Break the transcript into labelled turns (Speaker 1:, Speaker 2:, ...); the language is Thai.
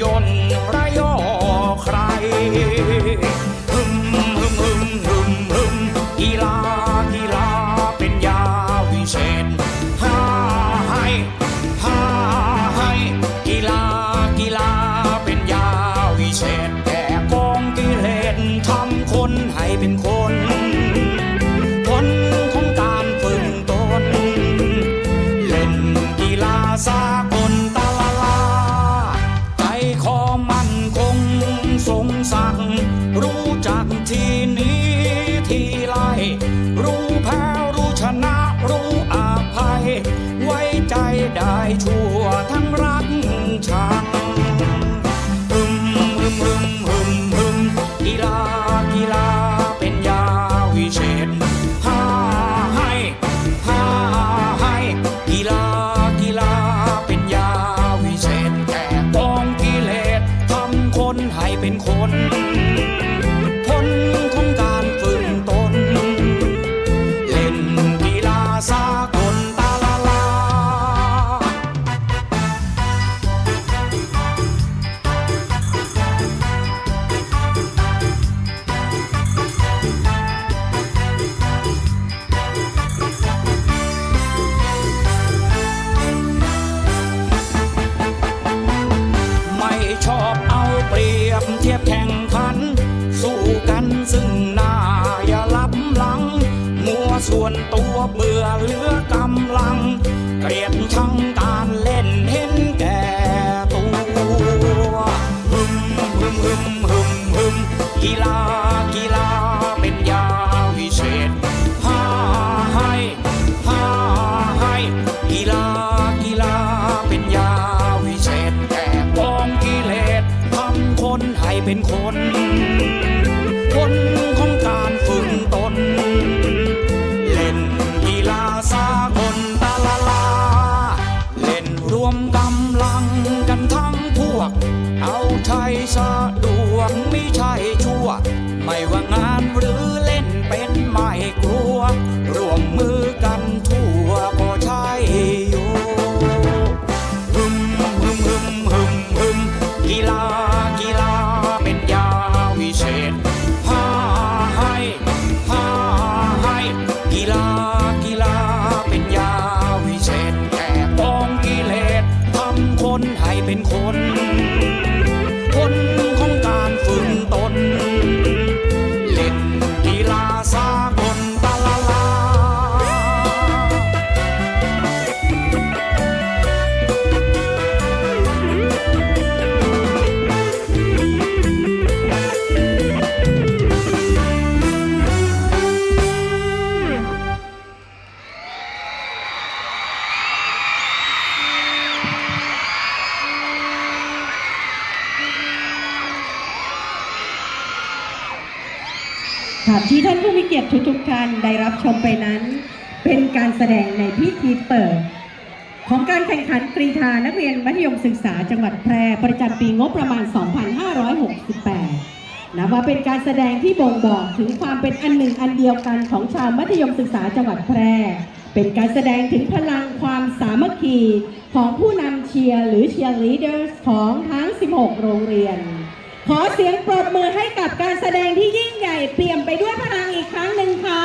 Speaker 1: ยนต์ระยอใคร ได้ชั่วทั้งรักชัง เป็นคน คนของการฝึกตน เล่นกีฬาสากลตาลาลา เล่นรวมกำลังกันทั้งพวก เอาใจสะดวกไม่ใช่ชั่ว ไม่ว่างาน
Speaker 2: มีเกียรติทุกๆท่านได้รับชมไปนั้น เป็นการแสดงในพิธีเปิด ของการแข่งขันกรีธานักเรียนมัธยมศึกษาจังหวัดแพร่ประจำปีงบประมาณ 2568 นับว่าเป็นการแสดงที่บ่งบอกถึงความเป็นอันหนึ่งอันเดียวกันของชาวมัธยมศึกษาจังหวัดแพร่ เป็นการแสดงถึงพลังความสามัคคีของผู้นำเชียร์หรือเชียร์ลีดเดอร์ของทั้ง 16 โรงเรียน ขอเสียงปรบมือให้กับการแสดงที่ยิ่งใหญ่เปี่ยมไปด้วยพลังอีกครั้งหนึ่งค่ะ